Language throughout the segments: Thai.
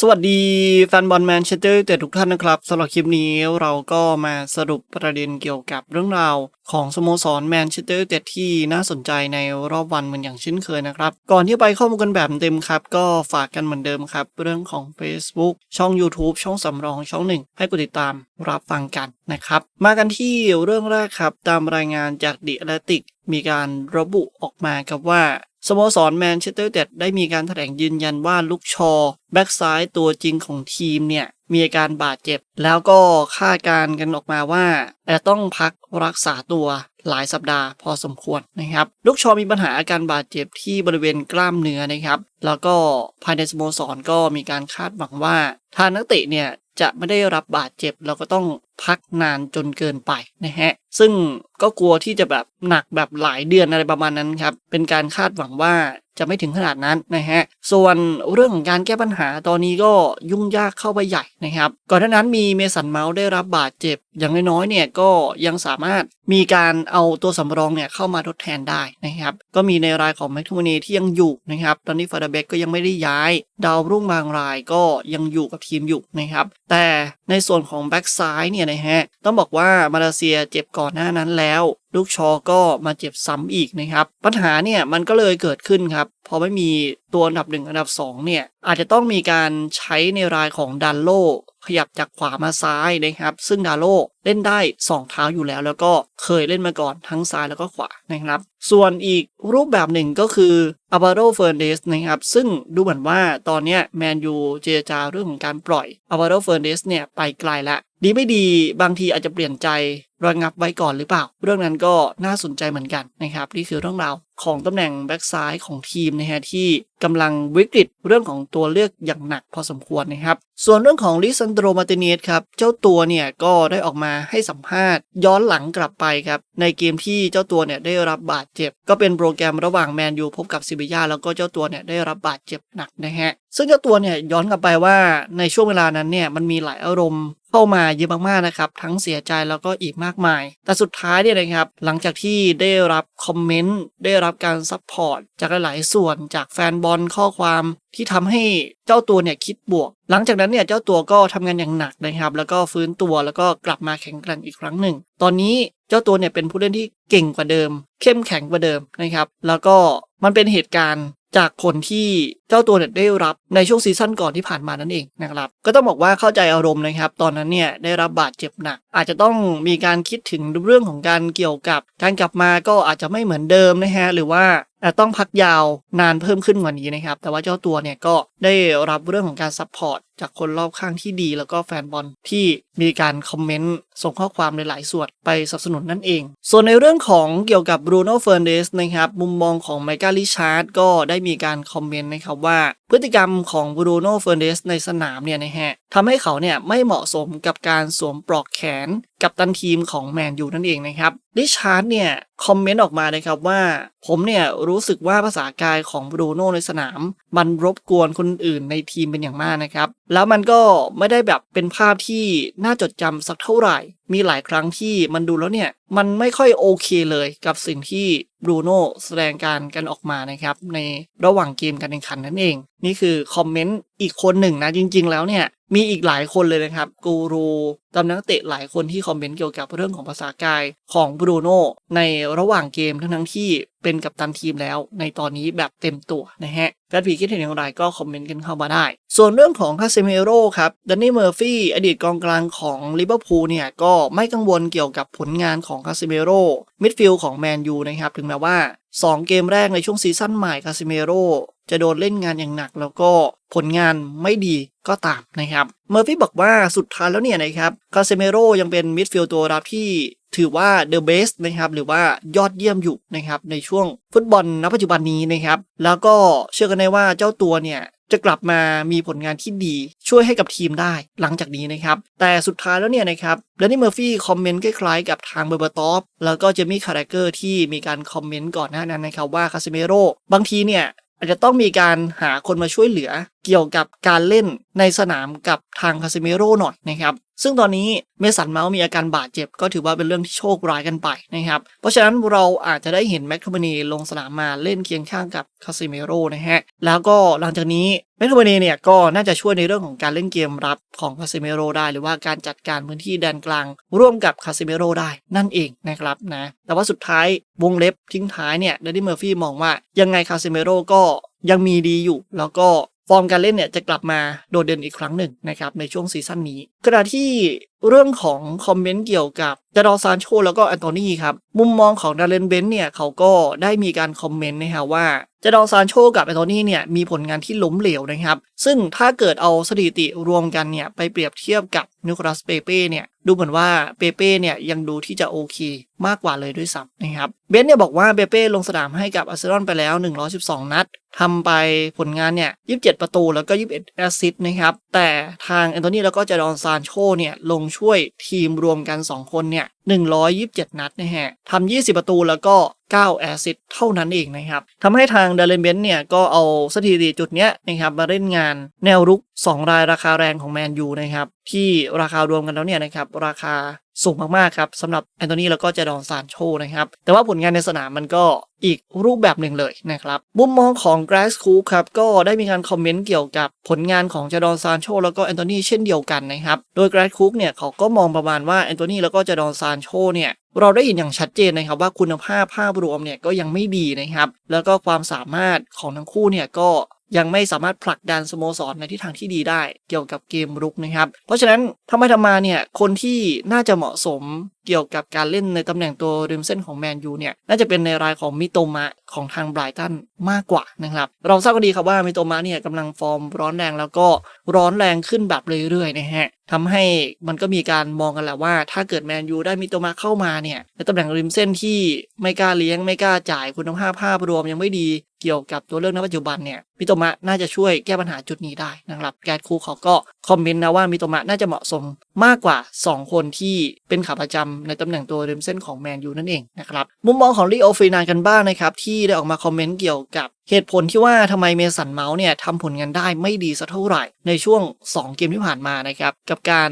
สวัสดีแฟนบอลแมนเชสเตอร์แต่ทุกท่านนะครับสำหรับคลิปนี้เราก็มาสรุปประเด็นเกี่ยวกับเรื่องราวของสโมสรแมนเชสเตอร์แต่ที่น่าสนใจในรอบวันเหมือนอย่างเช่นเคยนะครับ ก่อนที่ไปข้อมูลกันแบบเต็มครับ ก็ฝากกันเหมือนเดิมครับ เรื่องของ Facebook ช่อง YouTube ช่องสำรองช่องหนึ่งให้กดติดตามรับฟังกันนะครับ มากันที่เรื่องแรกครับ ตามรายงานจากดิแอตติก มีการระบุออกมาครับว่าสโมสรแมนเชสเตอร์เต็ดได้มีการแถลงยืนยันว่าลูกชอแบ็กซ้ายตัวจริงของทีมเนี่ย มีอาการบาดเจ็บ แล้วก็คาดการกันออกมาว่าจะต้องพักรักษาตัวหลายสัปดาห์พอสมควรนะครับลูกชอมีปัญหาอาการบาดเจ็บที่บริเวณกล้ามเนื้อนะครับ แล้วก็ภายในสโมสรก็มีการคาดหวังว่าทางนักเตะเนี่ย จะไม่ได้รับบาดเจ็บเราก็ต้องพักนานจนเกินไปนะฮะ ซึ่งก็กลัวที่จะแบบหนักแบบหลายเดือนอะไรประมาณนั้นครับ เป็นการคาดหวังว่า จะไม่ถึงขนาดนั้นนะฮะ ส่วนเรื่องของการแก้ปัญหาตอนนี้ก็ยุ่งยากเข้าไปใหญ่นะครับ ก่อนหน้านั้นมีเมสันเมาส์ได้รับบาดเจ็บ อย่างน้อยๆเนี่ยก็ยังสามารถมีการเอาตัวสำรองเนี่ยเข้ามาทดแทนได้นะครับ ก็มีในรายของแมคทูมนีที่ยังอยู่นะครับ ตอนนี้ฟาดเบกก็ยังไม่ได้ย้าย ดาวรุ่งบางรายก็ยังอยู่กับทีมอยู่นะครับ แต่ในส่วนของแบ็กซ้ายเนี่ยนะฮะ ต้องบอกว่ามาเลเซียเจ็บก่อนหน้านั้นแล้ว ลูกชอก็มาเจ็บซ้ำอีกนะครับ ปัญหาเนี่ยมันก็เลยเกิดขึ้นครับพอไม่มีตัวอันดับหนึ่งอันดับ2เนี่ยอาจจะต้องมีการใช้ในรายของดันโลขยับจากขวามาซ้ายนะครับ ซึ่งดาโลเล่นได้ 2 เท้าอยู่แล้ว แล้วก็เคยเล่นมาก่อนทั้งซ้ายแล้วก็ขวานะครับ ส่วนอีกรูปแบบหนึ่งก็คืออาบาโรเฟอร์เดสนะครับ ซึ่งดูเหมือนว่าตอนนี้แมนยูเจรจาเรื่องของการปล่อยอาบาโรเฟอร์เดสเนี่ยไปไกลแล้วดีไม่ดีบางทีอาจจะเปลี่ยนใจระงับไว้ก่อนหรือเปล่า เรื่องนั้นก็น่าสนใจเหมือนกันนะครับนี่คือเรื่องราวของตำแหน่งแบ็กซ้ายของทีมนะฮะที่กำลังวิกฤตเรื่องของตัวเลือกอย่างหนักพอสมควรนะครับ ส่วนเรื่องของลิซันโดมาติเนสครับ เจ้าตัวเนี่ยก็ได้ออกมาให้สัมภาษณ์ ย้อนหลังกลับไปครับ ในเกมที่เจ้าตัวเนี่ยได้รับบาดเจ็บ ก็เป็นโปรแกรมระหว่างแมนยูพบกับซิบิยาแล้วก็เจ้าตัวเนี่ยได้รับบาดเจ็บหนักนะฮะซึ่งเจ้าตัวเนี่ยย้อนกลับไปว่าในช่วงเวลานั้นเนี่ยมันมีหลายอารมณ์เข้ามาเยอะมากๆนะครับทั้งเสียใจแล้วก็อีกมากมาย แต่สุดท้ายเนี่ยนะครับ หลังจากที่ได้รับคอมเมนต์ได้รับการซัพพอร์ตจากหลาย ๆ ส่วนจากแฟนบอลข้อความที่ทำให้เจ้าตัวเนี่ยคิดบวก หลังจากนั้นเนี่ยเจ้าตัวก็ทำงานอย่างหนักนะครับ แล้วก็ฟื้นตัวแล้วก็กลับมาแข็งแกร่งอีกครั้งหนึ่ง ตอนนี้เจ้าตัวเนี่ยเป็นผู้เล่นที่เก่งกว่าเดิม เข้มแข็งกว่าเดิมนะครับ แล้วก็มันเป็นเหตุการณ์ จากผลที่เจ้าตัวเนี่ยได้รับในช่วงซีซั่นก่อนที่ผ่านมานั่นเองนะครับ ก็ต้องบอกว่าเข้าใจอารมณ์นะครับ ตอนนั้นเนี่ยได้รับบาดเจ็บหนัก อาจจะต้องมีการคิดถึงเรื่องของการเกี่ยวกับ การกลับมาก็อาจจะไม่เหมือนเดิมนะฮะหรือว่าอาจต้องพักยาวนานเพิ่มขึ้นกว่านี้นะครับ แต่ว่าเจ้าตัวเนี่ยก็ได้รับเรื่องของการซัพพอร์ตจากคนรอบข้างที่ดี แล้วก็แฟนบอลที่มีการคอมเมนต์ ส่งข้อความในหลายส่วนไปสนับสนุนนั่นเอง ส่วนในเรื่องของเกี่ยวกับบรูโน่เฟอร์เนสนะครับ มุมมองของไมเคิลลิชาร์ดก็ได้มีการคอมเมนต์นะครับว่า พฤติกรรมของบรูโน่เฟอร์เนสในสนามเนี่ยนะฮะทำให้เขาเนี่ยไม่เหมาะสมกับการสวมปลอกแขนกับตันทีมของแมนยูนั่นเองนะครับลิชาร์ดเนี่ยคอมเมนต์ออกมานะครับว่า ผมเนี่ยรู้สึกว่าภาษากายของบรูโน่ในสนาม มันรบกวนคนอื่นในทีมเป็นอย่างมากนะครับแล้วมันก็ไม่ได้แบบเป็นภาพที่น่าจดจำสักเท่าไหร่ มีหลายครั้งที่มันดูแล้วเนี่ย มันไม่ค่อยโอเคเลยกับสิ่งที่บรูโน่แสดงการกันออกมานะครับ ในระหว่างเกมการแข่งขันนั่นเอง นี่คือคอมเมนต์อีกคนหนึ่งนะ จริง ๆ แล้วเนี่ย มีอีกหลายคนเลยนะครับ กูรูตำนักเตะหลายคนที่คอมเมนต์เกี่ยวกับเรื่องของภาษากายของบรูโน่ในระหว่างเกมทั้งทั้งที่เป็นกัปตันทีมแล้วในตอนนี้แบบเต็มตัวนะฮะแฟนผีคิดเห็นอย่างไรก็คอมเมนต์กันเข้ามาได้ ส่วนเรื่องของคาเซเมโร่ครับดันนี่เมอร์ฟี่อดีตกองกลางของลิเวอร์พูลเนี่ยก็ไม่กังวลเกี่ยวกับผลงานของคาเซเมโร่มิดฟิลด์ของแมนยูนะครับถึงแม้ว่า 2 เกมแรกในช่วงซีซั่นใหม่คาซิเมโร่จะโดนเล่นงานอย่างหนักแล้วก็ผลงานไม่ดี ก็ตามนะครับเมอร์ฟี่บอกว่าสุดท้ายแล้วเนี่ยนะครับคาเซเมโรยังเป็นมิดฟิลด์ตัวรับที่ถือว่าเดอะเบสนะครับหรือว่ายอดเยี่ยมอยู่นะครับในช่วงฟุตบอลณปัจจุบันนี้นะครับแล้วก็เชื่อกันได้ว่าเจ้าตัวเนี่ยจะกลับมามีผลงานที่ดีช่วยให้กับทีมได้หลังจากนี้นะครับ แต่สุดท้ายแล้วเนี่ยนะครับแดนนี่เมอร์ฟี่คอมเมนต์คล้ายๆกับทางเบอร์เบอร์ตอฟแล้วก็เจมี่คาร์เกอร์ที่มีการคอมเมนต์ก่อนหน้านั้นนะครับว่าคาเซเมโรบางทีเนี่ยอาจจะต้องมีการหาคนมาช่วยเหลือ เกี่ยวกับการเล่นในสนามกับทางคาซิเมโร่หน่อยนะครับซึ่งตอนนี้เมสันเมาส์มีอาการบาดเจ็บก็ถือว่าเป็นเรื่องที่โชคร้ายกันไปนะครับ เพราะฉะนั้นเราอาจจะได้เห็นแมคโทมินีลงสนามมาเล่นเคียงข้างกับคาซิเมโร่นะฮะ แล้วก็หลังจากนี้แมคโทมินีเนี่ยก็น่าจะช่วยในเรื่องของการเล่นเกมรับของคาซิเมโร่ได้ หรือว่าการจัดการพื้นที่แดนกลาง ร่วมกับคาซิเมโร่ได้นั่นเองนะครับนะแต่ว่าสุดท้ายวงเล็บทิ้งท้ายเนี่ยเดดดี้เมอร์ฟี่มองว่ายังไงคาซิเมโร่ก็ยังมีดีอยู่ แล้วก็ ฟอร์มการเล่นเนี่ยจะกลับมาโดดเด่นอีกครั้งหนึ่งนะครับในช่วงซีซั่นนี้ขณะที่ เรื่องของคอมเมนต์เกี่ยวกับจาดอซานโชแล้วก็แอนโทนีครับ มุมมองของดาเลนเบนเนี่ยเขาก็ได้มีการคอมเมนต์นะฮะว่าจดอซานโชกับแอนโทนีเนี่ยมีผลงานที่ล้มเหลวนะครับ ซึ่งถ้าเกิดเอาสถิติรวมกันเนี่ยไปเปรียบเทียบกับนิโคลัสเปเป้เนี่ยดูเหมือนว่าเปเป้เนี่ยยังดูที่จะโอเค มากกว่าเลยด้วยซ้ำนะครับเบนเนี่ยบอกว่าเปเป้ลงสนามให้กับอาร์เซนอลไปแล้ว 112 นัดทำไปผลงานเนี่ย 27 ประตูแล้วก็ 21 แอสซิสต์นะครับแต่ทางแอนโทนีแล้วก็จดอนซานโชเนี่ยลงช่วยทีมรวมกัน 2 คนเนี่ย 127 นัดนะฮะทำ20 ประตูแล้วก็ 9 แอสซิสเท่านั้นเองนะครับทำให้ทางเดลเลนเบนเนี่ย ก็เอาสถิติจุดเนี้ยนะครับมาเล่นงานแนวรุก 2 รายราคาแรงของแมนยูนะครับ ที่ราคารวมกันแล้วเนี่ยนะครับ ราคาสูงมากๆครับสำหรับแอนโทนีแล้วก็เจดอนซานโชนะครับ แต่ว่าผลงานในสนามมันก็อีกรูปแบบหนึ่งเลยนะครับ มุมมองของแกรสคูครับก็ได้มีการคอมเมนต์เกี่ยวกับผลงานของเจดอนซานโชแล้วก็แอนโทนีเช่นเดียวกันนะครับ โดยแกรสคูเนี่ยเขาก็มองประมาณว่าแอนโทนีแล้วก็เจดอนซานโชเนี่ยเราได้เห็นอย่างชัดเจนนะครับว่าคุณภาพภาพรวมเนี่ยก็ยังไม่ดีนะครับ แล้วก็ความสามารถของทั้งคู่เนี่ยก็ยังไม่สามารถผลักดันสโมสรในทิศทางที่ดีได้เกี่ยวกับเกมรุกนะครับ เพราะฉะนั้นทำไมทำมาเนี่ยคนที่น่าจะเหมาะสมเกี่ยวกับการเล่นในตำแหน่งตัวริมเส้นของแมนยูเนี่ยน่าจะเป็นในรายของมิโตมะของทางไบรตันมากกว่านะครับ เราทราบกันดีครับว่ามิโตมะเนี่ยกำลังฟอร์มร้อนแรงแล้วก็ร้อนแรงขึ้นแบบเรื่อยๆนะฮะทำให้มันก็มีการมองกันแหละว่า ถ้าเกิดแมนยูได้มิโตมะเข้ามาเนี่ยในตำแหน่งริมเส้นที่ไม่กล้าเลี้ยงไม่กล้าจ่ายคุณภาพภาพรวมยังไม่ดีเกี่ยวกับตัวเลือกณปัจจุบันเนี่ยมิโตมะน่าจะช่วยแก้ปัญหาจุดนี้ได้นะครับ แกดคูเขาก็คอมเมนต์นะว่ามิโตมะน่าจะเหมาะสมมากกว่า 2 คนที่เป็นขาประจำในตำแหน่งตัวริมเส้นของแมนยูนั่นเองนะครับมุมมองของลีโอฟีนานกันบ้างนะครับที่ได้ออกมาคอมเมนต์เกี่ยวกับเหตุผลที่ว่าทำไมเมสันเมาส์เนี่ยทำผลงานได้ไม่ดีสักเท่าไหร่ ในช่วง 2 เกมที่ผ่านมานะครับ กับการ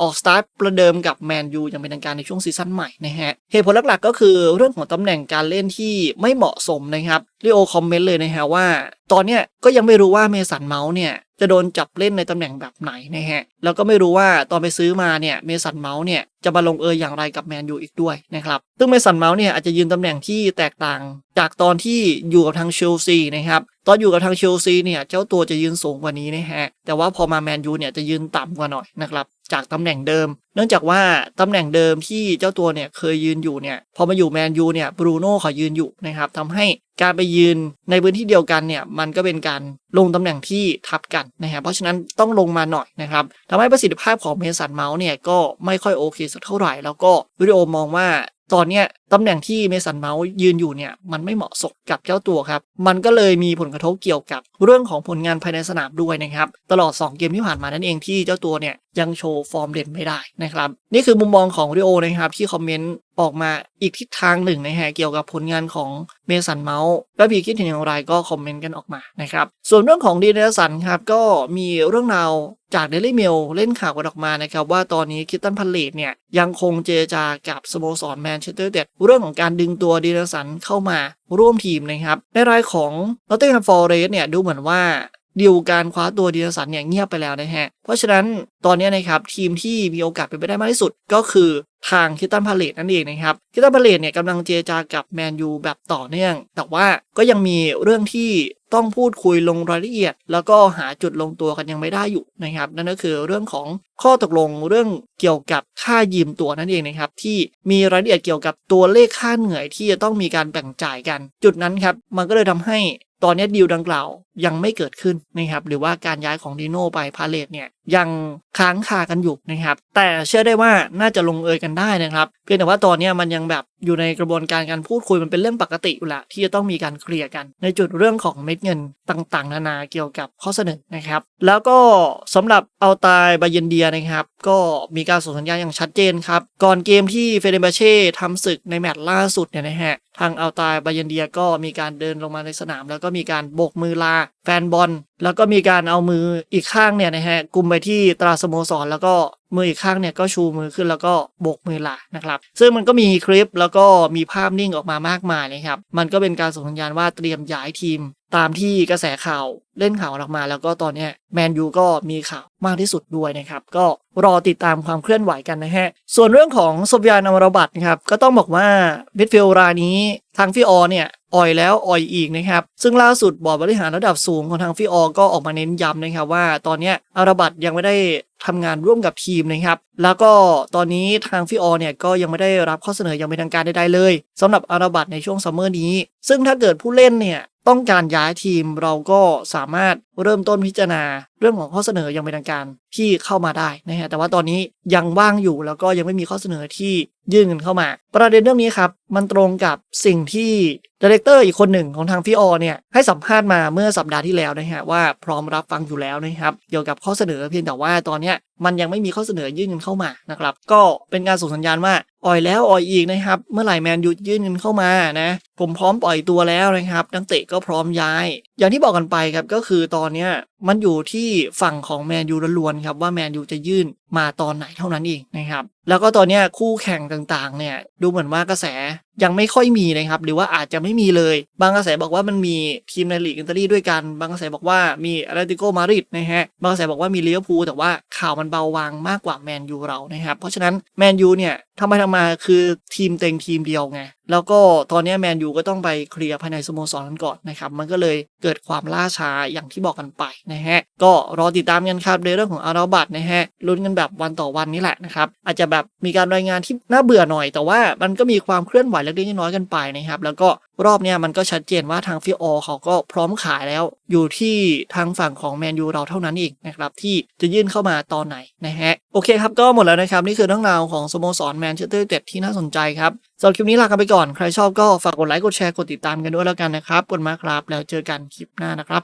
ออกสตาร์ทประเดิมกับแมนยูอย่างเป็นทางการในช่วงซีซั่นใหม่นะฮะ เหตุผลหลักๆ ก็คือเรื่องของตำแหน่งการเล่นที่ไม่เหมาะสมนะครับลีโอคอมเมนต์เลยนะฮะว่า ตอนเนี้ยก็ยังไม่รู้ว่าเมสันเมาส์เนี่ย จะโดนจับเล่นในตำแหน่งแบบไหนนะฮะ แล้วก็ไม่รู้ว่าตอนไปซื้อมาเนี่ยเมสันเมาส์เนี่ยจะมาลงเอยอย่างไรกับแมนยูอีกด้วยนะครับ ซึ่งเมสันเมาส์เนี่ยอาจจะยืนตำแหน่งที่แตกต่างจากตอนที่อยู่กับทางเชลซีนะครับ ตอนอยู่กับทางเชลซีเนี่ยเจ้าตัวจะยืนสูงกว่านี้นะฮะ แต่ว่าพอมาแมนยูเนี่ยจะยืนต่ำกว่าหน่อยนะครับจากตำแหน่งเดิม เนื่องจากว่าตำแหน่งเดิมที่เจ้าตัวเนี่ยเคยยืนอยู่เนี่ยพอมาอยู่แมนยูเนี่ยบรูโน่ขายืนอยู่นะครับทำให้การไปยืนในพื้นที่เดียวกันเนี่ยมันก็เป็นการลงตำแหน่งที่ทับกันนะครับเพราะฉะนั้นต้องลงมาหน่อยนะครับทำให้ประสิทธิภาพของเมสันเมาส์เนี่ยก็ไม่ค่อยโอเคสักเท่าไหร่แล้วก็วิดีโอมองว่าตอนเนี้ย ตำแหน่งที่เมสันเมาส์ยืนอยู่เนี่ยมันไม่เหมาะสมกับเจ้าตัวครับ มันก็เลยมีผลกระทบเกี่ยวกับเรื่องของผลงานภายในสนามด้วยนะครับ ตลอด 2 เกมที่ผ่านมานั่นเองที่เจ้าตัวเนี่ยยังโชว์ฟอร์มเด่นไม่ได้นะครับ นี่คือมุมมองของริโอนะครับที่คอมเมนต์ออกมาอีกทิศทางหนึ่งนะฮะเกี่ยวกับผลงานของเมสันเมาส์แล้วพี่คิดเห็นอย่างไรก็คอมเมนต์กันออกมานะครับ ส่วนเรื่องของดีเนสันครับก็มีเรื่องราวจากเดลี่เมลเล่นข่าวกันออกมานะครับว่าตอนนี้คิตตันพันเลตเนี่ยยังคงเจรจากับสโมสรแมนเชสเตอร์เด็ดเรื่องของการดึงตัวดีเนสันเข้ามาร่วมทีมนะครับ ในรายของลอตเติงแฮมฟอร์เรสเนี่ยดูเหมือนว่าดีลการคว้าตัวดีเนสันเนี่ยเงียบไปแล้วนะฮะ เพราะฉะนั้นตอนนี้นะครับทีมที่มีโอกาสเป็นไปได้มากที่สุดก็คือ ทางคิตตันพาเลตนั่นเองนะครับคิตตันพาเลตเนี่ยกำลังเจรจากับแมนยูแบบต่อเนื่อง แต่ว่าก็ยังมีเรื่องที่ต้องพูดคุยลงรายละเอียด แล้วก็หาจุดลงตัวกันยังไม่ได้อยู่นะครับ นั่นก็คือเรื่องของข้อตกลงเรื่องเกี่ยวกับค่ายืมตัวนั่นเองนะครับ ที่มีรายละเอียดเกี่ยวกับตัวเลขค่าเหนื่อยที่จะต้องมีการแบ่งจ่ายกัน จุดนั้นครับมันก็เลยทำให้ตอนนี้ดีลดังกล่าวยังไม่เกิดขึ้นนะครับหรือว่าการย้ายของดีโน่ไปพาเลตเนี่ยยังค้างคากันอยู่นะครับ แต่เชื่อได้ว่าน่าจะลงเอยกันได้นะครับ เพียงแต่ว่าตอนนี้มันยังแบบ อยู่ในกระบวนการการพูดคุยมันเป็นเรื่องปกติอยู่ละที่จะต้องมีการเคลียร์กัน ในจุดเรื่องของเม็ดเงินต่างๆ นานาเกี่ยวกับข้อเสนอนะครับ แล้วก็สำหรับเอาตายบาเยนเดียนะครับ ก็มีการส่งสัญญาณอย่างชัดเจนครับ ก่อนเกมที่เฟเดเบเช่ทำศึกในแมตช์ล่าสุดเนี่ยนะฮะทางเอาตายบาเยนเดียก็มีการเดินลงมาในสนาม แล้วก็มีการโบกมือลาแฟนบอล แล้วก็มีการเอามืออีกข้างเนี่ยนะฮะกุมไปที่ตราสโมสรแล้วก็ มืออีกข้างเนี่ยก็ชูมือขึ้นแล้วก็โบกมือลานะครับ ซึ่งมันก็มีคลิปแล้วก็มีภาพนิ่งออกมามากมายนะครับ มันก็เป็นการส่งสัญญาณว่าเตรียมย้ายทีม ตามที่กระแสข่าวเล่นข่าวออกมา แล้วก็ตอนนี้แมนยูก็มีข่าวมากที่สุดด้วยนะครับ ก็รอติดตามความเคลื่อนไหวกันนะฮะ ส่วนเรื่องของโซฟยานอมรบัตนะครับ ก็ต้องบอกว่ามิดฟิลด์รายนี้ทางฟิออเนี่ยอ่อยแล้วอ่อยอีกนะครับ ซึ่งล่าสุดบอร์ดบริหารระดับสูงของทางฟิออก็ออกมาเน้นย้ำนะครับว่าตอนนี้อารบัตยังไม่ได้ทำงานร่วมกับทีมนะครับ แล้วก็ตอนนี้ทางฟิออเนี่ยก็ยังไม่ได้รับข้อเสนออย่างเป็นทางการใดๆเลยสำหรับอาราบัตในช่วงซัมเมอร์นี้ ซึ่งถ้าเกิดผู้เล่นเนี่ย ต้องการย้ายทีมเราก็สามารถเริ่มต้นพิจารณา เรื่องของข้อเสนอย่างเป็นทางการที่เข้ามาได้นะฮะแต่ว่าตอนนี้ยังว่างอยู่แล้วก็ยังไม่มีข้อเสนอที่ยื่นเงินเข้ามา ประเด็นเรื่องนี้ครับ มันตรงกับสิ่งที่ดีเลกเตอร์อีกคนหนึ่งของทางฟิออเนี่ยให้สัมภาษณ์มาเมื่อสัปดาห์ที่แล้วนะฮะว่าพร้อมรับฟังอยู่แล้วนะครับเกี่ยวกับข้อเสนอเพียงแต่ว่าตอนนี้มันยังไม่มีข้อเสนอยื่นเงินเข้ามานะครับก็เป็นการส่งสัญญาณว่าอ่อยแล้วอ่อยอีกนะครับเมื่อไหร่แมนยูยื่นเงินเข้ามานะผมพร้อมปล่อยตัวแล้วนะครับนักเตะก็พร้อมย้าย อย่างที่บอกกันไปครับก็คือตอนเนี้ย มันอยู่ที่ฝั่งของแมนยูล้วนๆครับว่าแมนยูจะยื่น มาตอนไหนเท่านั้นเองนะครับ แล้วก็ตอนนี้คู่แข่งต่างๆ เนี่ยดูเหมือนว่ากระแสยังไม่ค่อยมีนะครับ หรือว่าอาจจะไม่มีเลย บางกระแสบอกว่ามันมีทีมในลีกอิตาลีด้วยกัน บางกระแสบอกว่ามีอาร์ติโกมาริดนะฮะ บางกระแสบอกว่ามีลิเวพูแต่ว่าข่าวมันเบาบางมากกว่าแมนยูเรานะครับ เพราะฉะนั้นแมนยูเนี่ยทำไปทำมาคือทีมเต็งทีมเดียวไง แล้วก็ตอนนี้แมนยูก็ต้องไปเคลียร์ภายในสโมสรกันก่อนนะครับ มันก็เลยเกิดความล่าช้าอย่างที่บอกกันไปนะฮะ ก็รอติดตามกันครับในเรื่องของอาราบัตนะฮะลุ้นกันแบบแบบวันต่อวันนี่แหละนะครับ อาจจะแบบมีการรายงานที่น่าเบื่อหน่อย แต่ว่ามันก็มีความเคลื่อนไหวเล็กๆน้อยๆกันไปนะครับ แล้วก็รอบเนี้ยมันก็ชัดเจนว่าทางฟิโอเขาก็พร้อมขายแล้ว อยู่ที่ทางฝั่งของแมนยูเราเท่านั้นเองนะครับที่จะยื่นเข้ามาตอนไหนนะฮะโอเคครับก็หมดแล้วนะครับนี่คือเรื่องราวของสโมสรแมนเชสเตอร์เต็ดที่น่าสนใจครับสำหรับคลิปนี้ลากันไปก่อนใครชอบก็ฝากกดไลค์กดแชร์กดติดตามกันด้วยแล้วกันนะครับกดมากครับแล้วเจอกันคลิปหน้านะครับ